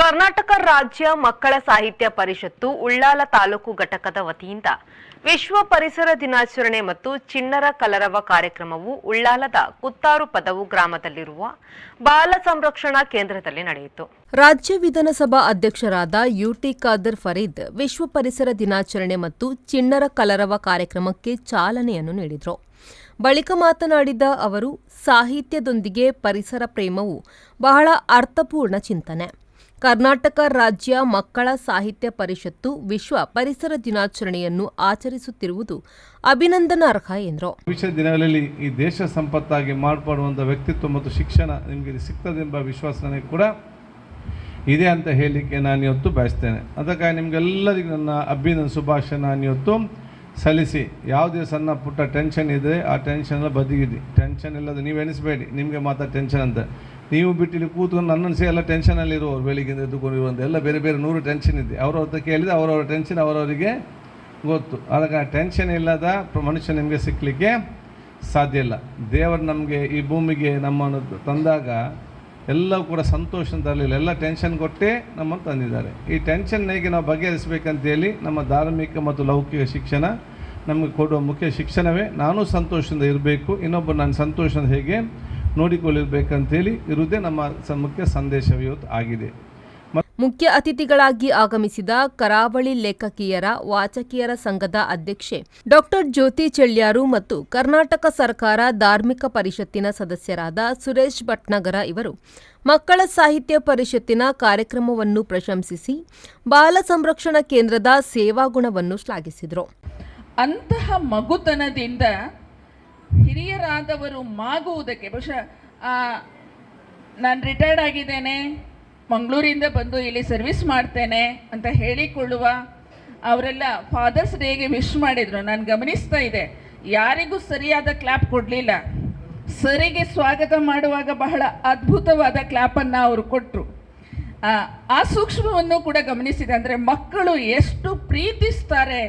ಕರ್ನಾಟಕ ರಾಜ್ಯ ಮಕ್ಕಳ ಸಾಹಿತ್ಯ ಪರಿಷತ್ತು ಉಳ್ಳಾಲ ತಾಲೂಕು ಘಟಕದ ವತಿಯಿಂದ ವಿಶ್ವ ಪರಿಸರ ದಿನಾಚರಣೆ ಮತ್ತು ಚಿಣ್ಣರ ಕಲರವ ಕಾರ್ಯಕ್ರಮವು ಉಳ್ಳಾಲದ ಕುತ್ತಾರು ಪದವು ಗ್ರಾಮದಲ್ಲಿರುವ ಬಾಲ ಸಂರಕ್ಷಣಾ ಕೇಂದ್ರದಲ್ಲಿ ನಡೆಯಿತು. ರಾಜ್ಯ ವಿಧಾನಸಭಾ ಅಧ್ಯಕ್ಷರಾದ ಯುಟಿ ಖಾದರ್ ಫರೀದ್ ವಿಶ್ವ ಪರಿಸರ ದಿನಾಚರಣೆ ಮತ್ತು ಚಿಣ್ಣರ ಕಲರವ ಕಾರ್ಯಕ್ರಮಕ್ಕೆ ಚಾಲನೆಯನ್ನು ನೀಡಿದರು. ಬಳಿಕ ಮಾತನಾಡಿದ ಅವರು, ಸಾಹಿತ್ಯದೊಂದಿಗೆ ಪರಿಸರ ಪ್ರೇಮವು ಬಹಳ ಅರ್ಥಪೂರ್ಣ ಚಿಂತನೆ. ಕರ್ನಾಟಕ ರಾಜ್ಯ ಮಕ್ಕಳ ಸಾಹಿತ್ಯ ಪರಿಷತ್ತು ವಿಶ್ವ ಪರಿಸರ ದಿನಾಚರಣೆಯನ್ನು ಆಚರಿಸುತ್ತಿರುವುದು ಅಭಿನಂದನಾರ್ಹ ಎಂದರು. ಭವಿಷ್ಯ ದಿನಗಳಲ್ಲಿ ಈ ದೇಶ ಸಂಪತ್ತಾಗಿ ಮಾರ್ಪಡುವಂಥ ವ್ಯಕ್ತಿತ್ವ ಮತ್ತು ಶಿಕ್ಷಣ ನಿಮಗೆ ಸಿಗ್ತದೆ ಎಂಬ ವಿಶ್ವಾಸ ಕೂಡ ಇದೆ ಅಂತ ಹೇಳಲಿಕ್ಕೆ ನಾನು ಇವತ್ತು ಬಯಸ್ತೇನೆ. ಅದಕ್ಕಾಗಿ ನಿಮಗೆಲ್ಲರಿಗೂ ನನ್ನ ಅಭಿನಂದನ ಶುಭಾಶಯ. ನಾನು ಇವತ್ತು ಸಲ್ಲಿಸಿ ಯಾವುದೇ ಸಣ್ಣ ಪುಟ್ಟ ಟೆನ್ಷನ್ ಇದೆ ಆ ಟೆನ್ಷನ್ ಎಲ್ಲ ಬದಿಗಿಡಿ. ಟೆನ್ಷನ್ ಇಲ್ಲದೆ ನೀವು ಎಣಿಸಬೇಡಿ. ನಿಮಗೆ ಮಾತ್ರ ಟೆನ್ಷನ್ ಅಂತ. ನೀವು ಬಿಟ್ಟಿಲ್ಲಿ ಕೂತ್ಕೊಂಡು ನನ್ನನ್ನು ಸಹ ಎಲ್ಲ ಇರುವವರು ಬೆಳಿಗ್ಗೆಯಿಂದ ಎದ್ದುಕೊಂಡಿರುವಂಥ ಎಲ್ಲ ಬೇರೆ ಬೇರೆ ನೂರು ಟೆನ್ಷನ್ ಇದೆ. ಅವ್ರವ್ರ ಕೇಳಿದರೆ ಅವರವರ ಟೆನ್ಷನ್ ಅವರವರಿಗೆ ಗೊತ್ತು. ಅದಕ್ಕೆ ಟೆನ್ಷನ್ ಇಲ್ಲದ ಮನುಷ್ಯ ನಿಮಗೆ ಸಿಕ್ಕಲಿಕ್ಕೆ ಸಾಧ್ಯ ಇಲ್ಲ. ದೇವರು ನಮಗೆ ಈ ಭೂಮಿಗೆ ನಮ್ಮನ್ನು ತಂದಾಗ ಎಲ್ಲವೂ ಕೂಡ ಸಂತೋಷ ತರಲಿಲ್ಲ. ಎಲ್ಲ ಟೆನ್ಷನ್ ಕೊಟ್ಟೇ ನಮ್ಮನ್ನು ತಂದಿದ್ದಾರೆ. ಈ ಟೆನ್ಷನ್ ಹೇಗೆ ನಾವು ಬಗೆಹರಿಸಬೇಕಂತೇಳಿ ನಮ್ಮ ಧಾರ್ಮಿಕ ಮತ್ತು ಲೌಕಿಕ ಶಿಕ್ಷಣ ನಮಗೆ ಕೊಡುವ ಮುಖ್ಯ ಶಿಕ್ಷಣವೇ. ನಾನು ಸಂತೋಷದಿಂದ ಇರಬೇಕು. ಇನ್ನೊಬ್ಬರು ನಾನು ಸಂತೋಷದಿಂದ ಹೇಗೆ ನೋಡಿಕೊಳ್ಳಿರ್ಬೇಕಂತೇಳಿ ಇರುವುದೇ ನಮ್ಮ ಮುಖ್ಯ ಸಂದೇಶ ಆಗಿದೆ. ಮುಖ್ಯ ಅತಿಥಿಗಳಾಗಿ ಆಗಮಿಸಿದ ಕರಾವಳಿ ಲೇಖಕಿಯರ ವಾಚಕಿಯರ ಸಂಘದ ಅಧ್ಯಕ್ಷೆ ಡಾಕ್ಟರ್ ಜ್ಯೋತಿ ಚೆಳ್ಯಾರು ಮತ್ತು ಕರ್ನಾಟಕ ಸರ್ಕಾರ ಧಾರ್ಮಿಕ ಪರಿಷತ್ತಿನ ಸದಸ್ಯರಾದ ಸುರೇಶ್ ಭಟ್ನಗರ ಇವರು ಮಕ್ಕಳ ಸಾಹಿತ್ಯ ಪರಿಷತ್ತಿನ ಕಾರ್ಯಕ್ರಮವನ್ನು ಪ್ರಶಂಸಿಸಿ ಬಾಲ ಸಂರಕ್ಷಣಾ ಕೇಂದ್ರದ ಸೇವಾಗುಣವನ್ನು ಶ್ಲಾಘಿಸಿದರು. ಅಂತಹ ಮಗುತನದಿಂದ ಹಿರಿಯರಾದವರು ಮಾಗುವುದಕ್ಕೆ, ಬಹುಶಃ ನಾನು ರಿಟೈರ್ಡ್ ಆಗಿದ್ದೇನೆ, ಮಂಗಳೂರಿಂದ ಬಂದು ಇಲ್ಲಿ ಸರ್ವಿಸ್ ಮಾಡ್ತೇನೆ ಅಂತ ಹೇಳಿಕೊಳ್ಳುವ ಅವರೆಲ್ಲ ಫಾದರ್ಸ್ ಡೇಗೆ ವಿಶ್ ಮಾಡಿದರು. ನಾನು ಗಮನಿಸ್ತಾ ಇದೆ. ಯಾರಿಗೂ ಸರಿಯಾದ ಕ್ಲಾಪ್ ಕೊಡಲಿಲ್ಲ. ಸರಿಗೆ ಸ್ವಾಗತ ಮಾಡುವಾಗ ಬಹಳ ಅದ್ಭುತವಾದ ಕ್ಲಾಪನ್ನು ಅವರು ಕೊಟ್ಟರು ಆ ಸೂಕ್ಷ್ಮವನ್ನು ಕೂಡ ಗಮನಿಸಿದೆ. ಅಂದರೆ ಮಕ್ಕಳು ಎಷ್ಟು ಪ್ರೀತಿಸ್ತಾರೆ,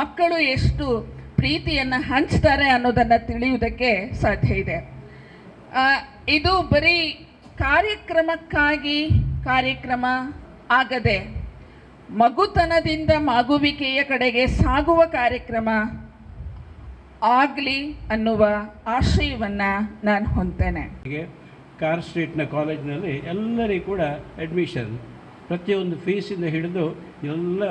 ಮಕ್ಕಳು ಎಷ್ಟು ಪ್ರೀತಿಯನ್ನು ಹಂಚ್ತಾರೆ ಅನ್ನೋದನ್ನು ತಿಳಿಯುವುದಕ್ಕೆ ಸಾಧ್ಯ ಇದೆ. ಇದು ಬರೀ ಕಾರ್ಯಕ್ರಮಕ್ಕಾಗಿ ಕಾರ್ಯಕ್ರಮ ಆಗದೆ ಮಗುತನದಿಂದ ಮಗುವಿಕೆಯ ಕಡೆಗೆ ಸಾಗುವ ಕಾರ್ಯಕ್ರಮ ಆಗಲಿ ಅನ್ನುವ ಆಶಯವನ್ನು ನಾನು ಹೊಂದ್ತೇನೆ. ಹೀಗೆ ಕಾರ್ ಸ್ಟ್ರೀಟ್ನ ಕಾಲೇಜಿನಲ್ಲಿ ಎಲ್ಲರಿಗೂ ಕೂಡ ಅಡ್ಮಿಷನ್ ಪ್ರತಿಯೊಂದು ಫೀಸಿಂದ ಹಿಡಿದು ಎಲ್ಲ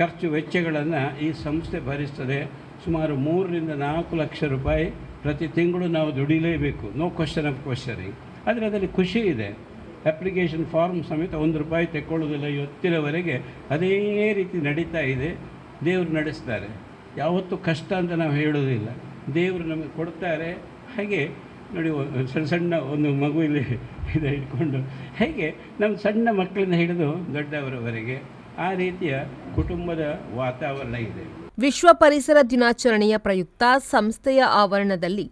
ಖರ್ಚು ವೆಚ್ಚಗಳನ್ನು ಈ ಸಂಸ್ಥೆ ಭರಿಸ್ತದೆ. ಸುಮಾರು ಮೂರರಿಂದ ನಾಲ್ಕು ಲಕ್ಷ ರೂಪಾಯಿ ಪ್ರತಿ ತಿಂಗಳು ನಾವು ದುಡಿಲೇಬೇಕು. ನೋ ಕ್ವಶನ್ ಆಫ್ ಕ್ವಶನಿಂಗ್ ಆದರೆ ಅದರಲ್ಲಿ ಖುಷಿ ಇದೆ. ಅಪ್ಲಿಕೇಶನ್ ಫಾರ್ಮ್ ಸಮೇತ ಒಂದು ರೂಪಾಯಿ ತೆಕ್ಕೊಳ್ಳೋದಿಲ್ಲ, ಇವತ್ತಿನವರೆಗೆ ಅದೇ ರೀತಿ ನಡೀತಾ ಇದೆ. ದೇವರು ನಡೆಸ್ತಾರೆ. ಯಾವತ್ತೂ ಕಷ್ಟ ಅಂತ ನಾವು ಹೇಳೋದಿಲ್ಲ. ದೇವರು ನಮಗೆ ಕೊಡ್ತಾರೆ. ಹಾಗೆ ನೋಡಿ ಸಣ್ಣ ಸಣ್ಣ ಒಂದು ಇಲ್ಲಿ ಇದು ಇಟ್ಕೊಂಡು. ಹೇಗೆ ನಮ್ಮ ಸಣ್ಣ ಮಕ್ಕಳಿಂದ ಹಿಡಿದು ದೊಡ್ಡವರವರೆಗೆ ಆ ರೀತಿಯ ಕುಟುಂಬದ ವಾತಾವರಣ ಇದೆ. ವಿಶ್ವ ಪರಿಸರ ದಿನಾಚರಣೆಯ ಪ್ರಯುಕ್ತ ಸಂಸ್ಥೆಯ ಆವರಣದಲ್ಲಿ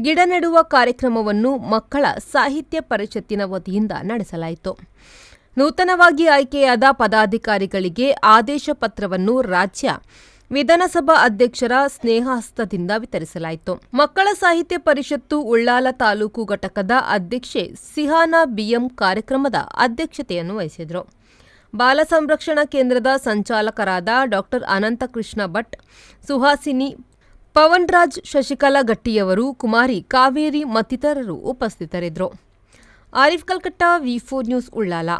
ಗಿಡ ನೆಡುವ ಕಾರ್ಯಕ್ರಮವನ್ನು ಮಕ್ಕಳ ಸಾಹಿತ್ಯ ಪರಿಷತ್ತಿನ ವತಿಯಿಂದ ನಡೆಸಲಾಯಿತು. ನೂತನವಾಗಿ ಆಯ್ಕೆಯಾದ ಪದಾಧಿಕಾರಿಗಳಿಗೆ ಆದೇಶ ಪತ್ರವನ್ನು ರಾಜ್ಯ ವಿಧಾನಸಭಾ ಅಧ್ಯಕ್ಷರ ಸ್ನೇಹಹಸ್ತದಿಂದ ವಿತರಿಸಲಾಯಿತು. ಮಕ್ಕಳ ಸಾಹಿತ್ಯ ಪರಿಷತ್ತು ಉಳ್ಳಾಲ ತಾಲೂಕು ಘಟಕದ ಅಧ್ಯಕ್ಷೆ ಸಿಹಾನಾ ಬಿಎಂ ಕಾರ್ಯಕ್ರಮದ ಅಧ್ಯಕ್ಷತೆಯನ್ನು ವಹಿಸಿದರು. ಬಾಲ ಸಂರಕ್ಷಣಾ ಕೇಂದ್ರದ ಸಂಚಾಲಕರಾದ ಡಾಕ್ಟರ್ ಅನಂತಕೃಷ್ಣ ಭಟ್, ಸುಹಾಸಿನಿ ಪವನ್ರಾಜ್ ಶಶಿಕಲಾ ಗಟ್ಟಿಯವರು, ಕುಮಾರಿ ಕಾವೇರಿ ಮತ್ತಿತರರು ಉಪಸ್ಥಿತರಿದ್ದರು. Arif Kalkatta, V four news, Ullal.